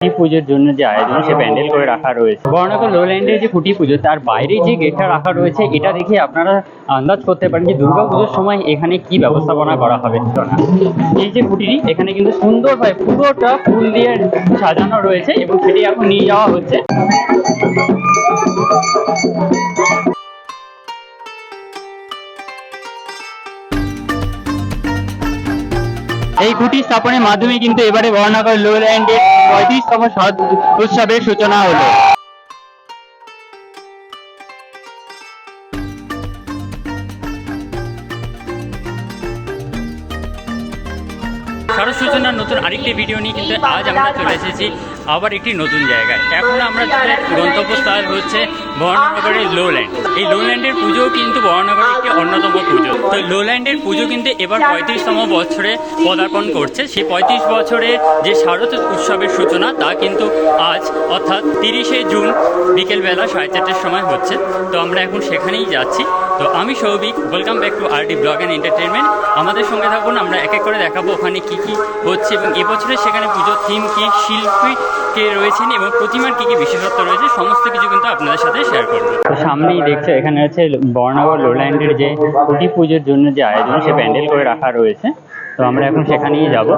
খুঁটি পুজোর জন্য যে আয়োজন সে প্যান্ডেল করে রাখা রয়েছে। বর্ণাকর লোল্যান্ডের যে খুঁটি পুজো, তার বাইরে যে গেটটা রাখা রয়েছে, এটা দেখে আপনারা আন্দাজ করতে পারেন যে দুর্গা পুজোর সময় এখানে কি ব্যবস্থাপনা করা হবে। এই যে খুঁটিটি এখানে কিন্তু সুন্দরভাবে পুরোটা ফুল দিয়ে সাজানো রয়েছে এবং সেটি এখন নিয়ে যাওয়া হচ্ছে। এই খুঁটি স্থাপনের মাধ্যমে কিন্তু এবারে বর্ণাকর লোল্যান্ডের পঁয়ত্রিশতম উৎসবের সূচনা হলো। সরস সূচনার নতুন আরেকটি ভিডিও নিয়ে কিন্তু আজ আমরা চলে এসেছি আবার একটি নতুন জায়গায়। এখন আমরা গন্তব্যস্থল হচ্ছে বর্ণনগরের লোল্যান্ড এই লোল্যান্ডের পুজো কিন্তু বর্ণনগরের একটি অন্যতম পুজো। তো লোল্যান্ডের পুজো কিন্তু এবার পঁয়ত্রিশতম বছরে পদার্পণ করছে। সেই পঁয়ত্রিশ বছরে যে শারদ উৎসবের সূচনা তা কিন্তু আজ অর্থাৎ তিরিশে জুন বিকেলবেলা সাড়ে চারটের সময় হচ্ছে। তো আমরা এখন সেখানেই যাচ্ছি। তো আমি Souvik welcome back to R D blog and entertainment আমাদের সঙ্গে থাকুন আমরা এক এক করে দেখাবো ওখানে কি কি হচ্ছে এবং এবছরে সেখানে পুজো থিম কি শিল্পী কে রয়েছেন এবং প্রতিমার কি কি বিশেষত্ব রয়েছে সমস্ত কিছু কিন্তু আপনাদের সাথে শেয়ার করব। সামনেই দেখছ, এখানে হচ্ছে বর্ণাগর লোল্যান্ডের যে কুটি পুজোর জন্য যে আয়োজন, সে প্যান্ডেল করে রাখা রয়েছে। তো আমরা এখন সেখানেই যাব।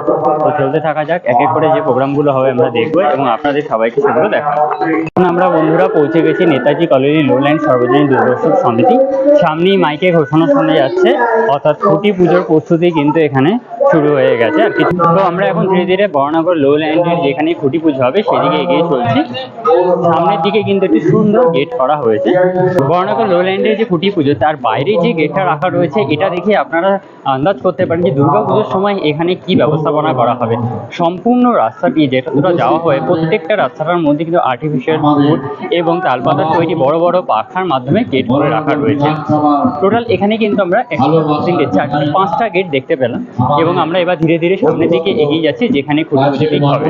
তো চলতে থাকা যাক, এক এক করে যে প্রোগ্রামগুলো হবে আমরা দেখব এবং আপনাদের সবাইকে সেগুলো দেখাবো। এখন আমরা বন্ধুরা পৌঁছে গেছি নেতাজি কলোনি লোল্যান্ড সর্বজনীন দুর্গোৎসব সমিতি। সামনেই মাইকে ঘোষণা শোনা যাচ্ছে, অর্থাৎ খুঁটি পুজোর প্রস্তুতি কিন্তু এখানে শুরু হয়ে গেছে আর কিছু তো আমরা এখন ধীরে ধীরে বর্ণাগর লোল্যান্ডের যেখানে খুঁটি পুজো হবে সেদিকে এগিয়ে চলছি। সামনের দিকে কিন্তু একটি সুন্দর গেট করা হয়েছে। বর্ণাগর লোল্যান্ডের যে খুঁটি পুজো, তার বাইরে যে গেটটা রাখা রয়েছে, এটা দেখে আপনারা আন্দাজ করতে পারেন যে দুর্গা পুজোর সময় এখানে কি ব্যবস্থাপনা করা হবে? সম্পূর্ণ রাস্তাটি যেটা যাওয়া হয়, প্রত্যেকটা রাস্তাটার মধ্যে কিন্তু আর্টিফিশিয়াল এবং তালপাতার তৈরি বড় বড় পাখার মাধ্যমে গেট করে রাখা রয়েছে। টোটাল এখানে কিন্তু আমরা পাঁচটা গেট দেখতে পেলাম এবং আমরা এবার ধীরে ধীরে সামনের দিকে এগিয়ে যাচ্ছি, যেখানে খুব পুজোটি হবে।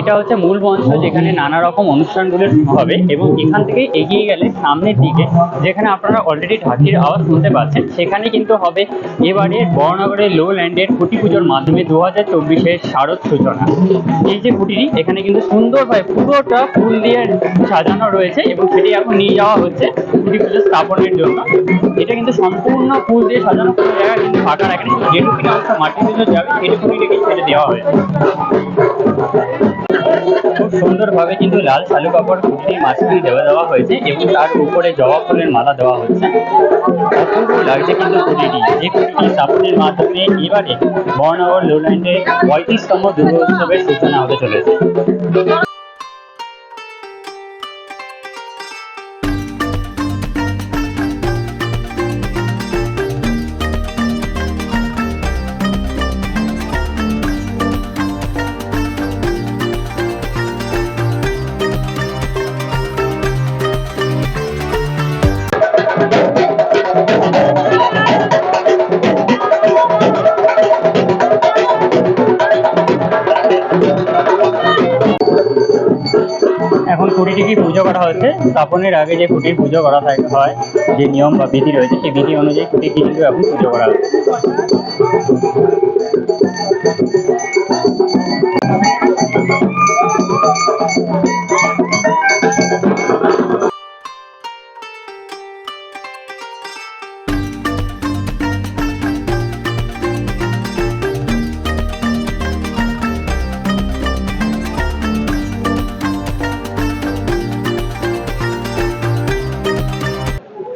এটা হচ্ছে মূল মঞ্চ যেখানে নানা রকম অনুষ্ঠানগুলো হবে এবং এখান থেকে এগিয়ে গেলে সামনের দিকে, যেখানে আপনারা অলরেডি ঢাকির আওয়াজ শুনতে পাচ্ছেন, সেখানে কিন্তু হবে এবারে বড়নগরের লো ল্যান্ডের খুঁটি পুজোর মাধ্যমে দু হাজার চব্বিশের শারদ সূচনা। এই যে খুঁটিটি, এখানে কিন্তু সুন্দরভাবে পুরোটা ফুল দিয়ে সাজানো রয়েছে এবং সেটি এখন নিয়ে যাওয়া হচ্ছে খুঁটি পুজো স্থাপনের জন্য। এটা কিন্তু সম্পূর্ণ ফুল দিয়ে সাজানো, কোনো জায়গা কিন্তু ফাঁকা রাখেনি শুধু যেটুকুনি অংশ মাটির পুজো যাবে রেখে ছেড়ে দেওয়া হয়েছে। খুব সুন্দরভাবে কিন্তু লাল শালু কাপড় কুর্তি মাছটি দেওয়া দেওয়া হয়েছে এবং তার উপরে জবা ফুলের মালা দেওয়া হয়েছে। অপূর্ব লাগছে কিন্তু কুটিটি যে কুটিটি স্থাপনের মাধ্যমে এবারে মহানগর লোল্যান্ডে পঁয়ত্রিশতম দুর্গোৎসবের সূচনা হতে চলেছে। এখন কুটিটিকে পুজো করা হচ্ছে স্থাপনের আগে যে কুটির পুজো করা হয় যে নিয়ম বা বিধি রয়েছে, সেই বিধি অনুযায়ী কুটির কিন্তু এখন পুজো করা হচ্ছে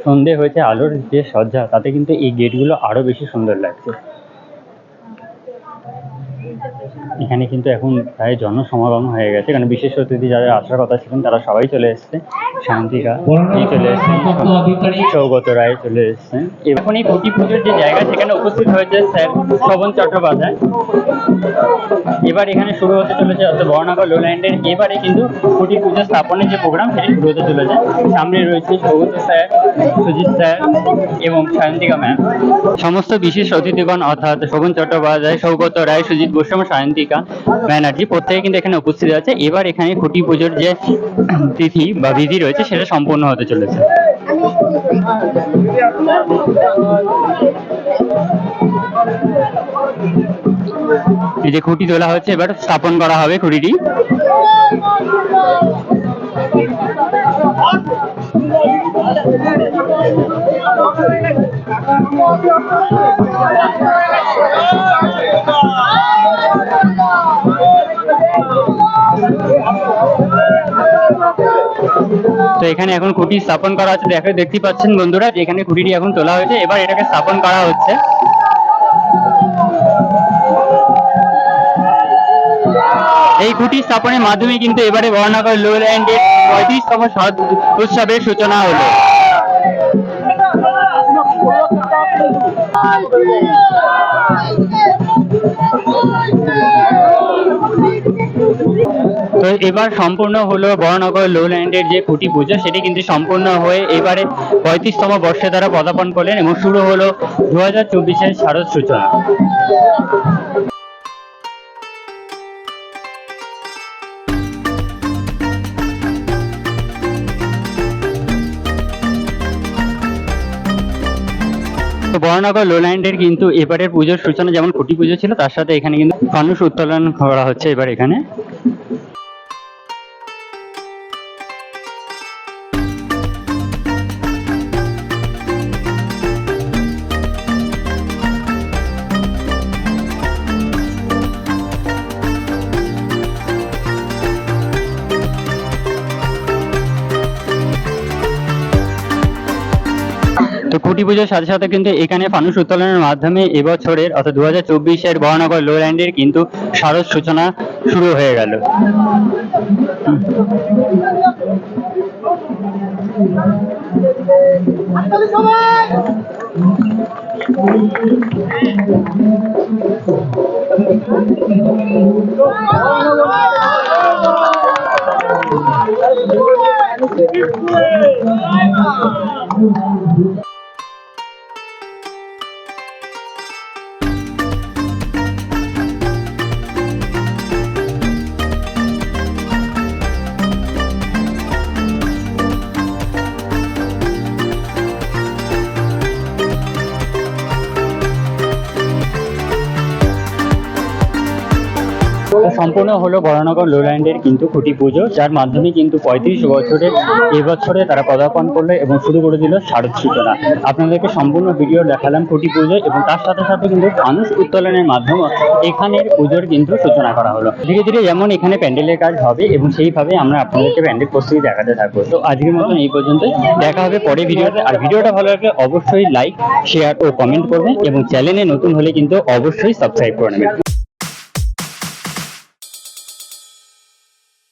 সন্ধে হয়েছে আলোর যে সজ্জা তাতে কিন্তু এই গেটগুলো আরও বেশি সুন্দর লাগছে। এখানে কিন্তু এখন প্রায় জনসমাগম হয়ে গেছে। কারণ বিশেষ অতিথি যারা আসার কথা ছিলেন তারা সবাই চলে এসছে। শান্তিকা চলে এসছেন। সৌগত রায় চলে এসছেন। এখন এই কুটি পুজোর যে জায়গা সেখানে উপস্থিত হয়েছে স্যার শোভন চট্টোপাধ্যায়। এবার এখানে শুরু হতে চলেছে অর্থাৎ বর্ণাগর লোল্যান্ডের এবারে কিন্তু কুটি পুজো স্থাপনের যে প্রোগ্রাম সেটি শুরু হতে চলেছে। সামনে রয়েছে সৌগত স্যার সুজিত স্যার এবং সায়ন্তিকা ম্যাম। সমস্ত বিশেষ অতিথিগণ অর্থাৎ শোভন চট্টোপাধ্যায় সৌগত রায় সুজিত গোস্বাম সায়ন্তিকা ব্যানার্জি প্রত্যেকে কিন্তু এখানে উপস্থিত আছে। এবার এখানে খুঁটি পুজোর যে তিথি বা বিধি রয়েছে, সেটা সম্পূর্ণ হতে চলেছে। এই যে খুঁটি তোলা হচ্ছে, এবার স্থাপন করা হবে খুঁটিটি। তো এখানে এখন খুঁটি স্থাপন করা হচ্ছে, দেখে দেখতে পাচ্ছেন বন্ধুরা যে এখানে খুঁটিটি এখন তোলা হয়েছে। এবার এটাকে স্থাপন করা হচ্ছে। এই খুঁটি স্থাপনের মাধ্যমে কিন্তু এবারে বর্ণাগর লোল্যান্ডের পঁয়ত্রিশতম স্বাদ উৎসবের সূচনা হলো। তো এবার সম্পূর্ণ হলো বড়নগর লোল্যান্ডের যে খুঁটি পুজো, সেটি কিন্তু সম্পূর্ণ হয়ে এবারে পঁয়ত্রিশতম বর্ষে তারা পদার্পণ করলেন এবং শুরু হলো দু হাজার চব্বিশের শারদ সূচনা। তো বড়নগর লোল্যান্ডের কিন্তু এবারের পুজোর সূচনা যেমন খুঁটি পুজো ছিল, তার সাথে এখানে কিন্তু ফানুস উত্তোলন করা হচ্ছে এবার এখানে। খুঁটি পুজোর সাথে সাথে কিন্তু এখানে ফানুস উত্তোলনের মাধ্যমে এবছরের অর্থাৎ দু হাজার চব্বিশের বহনগর লোল্যান্ডের কিন্তু শারদ সূচনা শুরু হয়ে গেল। তো সম্পূর্ণ হলো বরানগর লোল্যান্ডের কিন্তু খুঁটি পুজো, যার মাধ্যমে কিন্তু পঁয়ত্রিশ বছরের এবছরে তারা পদার্পণ করল এবং শুরু করে দিল শারদ সূচনা। আপনাদেরকে সম্পূর্ণ ভিডিও দেখালাম খুঁটি পুজো এবং তার সাথে সাথে কিন্তু মানুষ উত্তোলনের মাধ্যমে এখানের পুজোর কিন্তু সূচনা করা হলো। ধীরে ধীরে যেমন এখানে প্যান্ডেলের কাজ হবে এবং সেইভাবে আমরা আপনাদেরকে প্যান্ডেল প্রস্তুতি দেখাতে থাকব। তো আজকের মতন এই পর্যন্ত দেখা হবে পরে ভিডিওতে আর ভিডিওটা ভালো লাগলে অবশ্যই লাইক শেয়ার ও কমেন্ট করবেন এবং চ্যানেলে নতুন হলে কিন্তু অবশ্যই সাবস্ক্রাইব করে নেবেন।